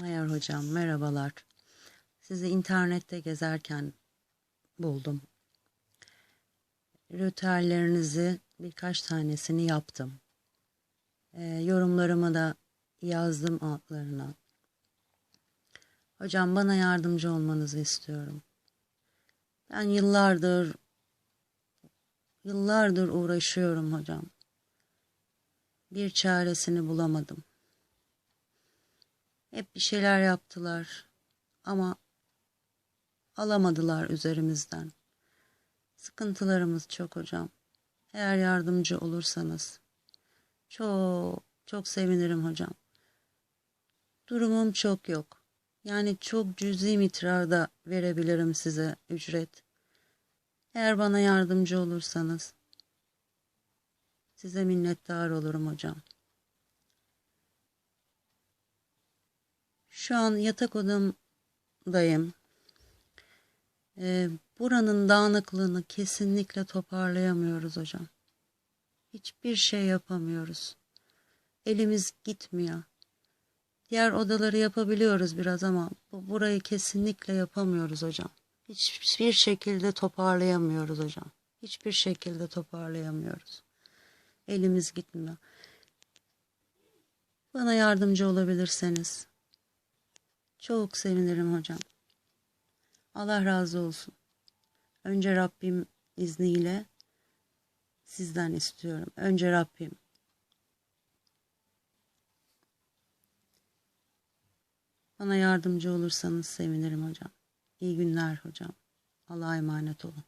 Mayar hocam merhabalar. Sizi internette gezerken buldum. Ritüellerinizi birkaç tanesini yaptım. Ee, yorumlarımı da yazdım altlarına. Hocam bana yardımcı olmanızı istiyorum. Ben yıllardır yıllardır uğraşıyorum hocam. Bir çaresini bulamadım. Hep bir şeyler yaptılar ama alamadılar üzerimizden. Sıkıntılarımız çok hocam. Eğer yardımcı olursanız çok çok sevinirim hocam. Durumum çok yok. Yani çok cüzi miktarda verebilirim size ücret. Eğer bana yardımcı olursanız size minnettar olurum hocam. Şu an yatak odamdayım. Ee, buranın dağınıklığını kesinlikle toparlayamıyoruz hocam. Hiçbir şey yapamıyoruz. Elimiz gitmiyor. Diğer odaları yapabiliyoruz biraz ama bu burayı kesinlikle yapamıyoruz hocam. Hiçbir şekilde toparlayamıyoruz hocam. Hiçbir şekilde toparlayamıyoruz. Elimiz gitmiyor. Bana yardımcı olabilirseniz çok sevinirim hocam. Allah razı olsun. Önce Rabbim izniyle sizden istiyorum. Önce Rabbim. Bana yardımcı olursanız sevinirim hocam. İyi günler hocam. Allah'a emanet olun.